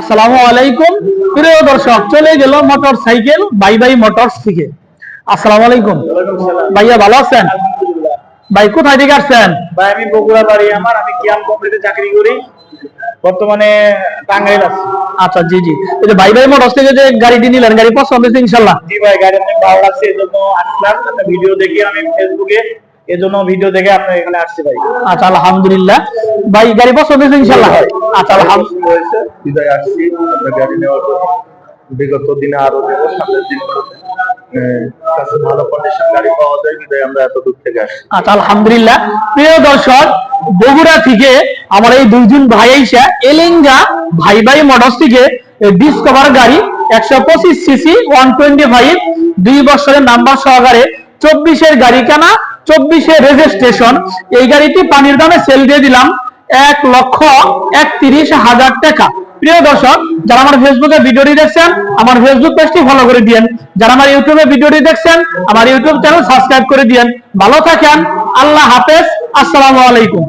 আসসালামু আলাইকুম। প্রিয় দর্শক চলে গেল motorcycle bye bye motors থেকে আসসালামু আলাইকুম। ভাইয়া ভালো আছেন? ভাই কোথায় থেকে আসছেন? ভাই আমি বগুড়া বাড়ি। আমার আমি কিয়াম কোম্পানিতে চাকরি করি। বর্তমানে টাঙ্গাইল আছি। আচ্ছা জি জি। এই যে বাই বাই মোটরস থেকে যে গাড়িটি নিলেন গাড়ি পছন্দ হয়েছে ইনশাল্লাহ জি ভাই গাড়ি অনেক ভালো লাগছে এই জন্য আসলাম। ভিডিও দেখি আমি ফেসবুকে এই জন্য ভিডিও দেখে আপনার এখানে আসছি ভাই। আচ্ছা আলহামদুলিল্লাহ। ভাই গাড়ি পছন্দ হয়েছে ইনশাল্লাহ আচ্ছা আলহামদুলিল্লাহ হয়েছে বিদায় আসছি। গাড়ি নেওয়ার জন্য। বিগত দিনে আরও সামনের দিনগুলোতে ভালো কন্ডিশন গাড়ি পাওয়া যায় বিদায় আমরা এত দূর থেকে আসছি। আচ্ছা আলহামদুলিল্লাহ। প্রিয় দর্শক বগুড়া থেকে আমার এই দুইজন ভাই আইসা এলেঙ্গা ভাই ভাই মোটরস থেকে ডিসকভার গাড়ি একশো পঁচিশ সিসি ওয়ান টোয়েন্টি ফাইভ দুই বছরের নাম্বার সহকারে চব্বিশের গাড়ি কেনা চব্বিশের রেজিস্ট্রেশন এই গাড়িটি পানির দামে সেল দিয়ে দিলাম এক লক্ষ একত্রিশ হাজার টাকা। প্রিয় দর্শক, যারা আমার ফেসবুকে ভিডিওটি দেখছেন, আমার ফেসবুক পেজটি ফলো করে দিয়েন। যারা আমার ইউটিউবে ভিডিওটি দেখছেন, আমার ইউটিউব চ্যানেল সাবস্ক্রাইব করে দিয়েন। ভালো থাকেন, আল্লাহ হাফেজ, আসসালামু আলাইকুম।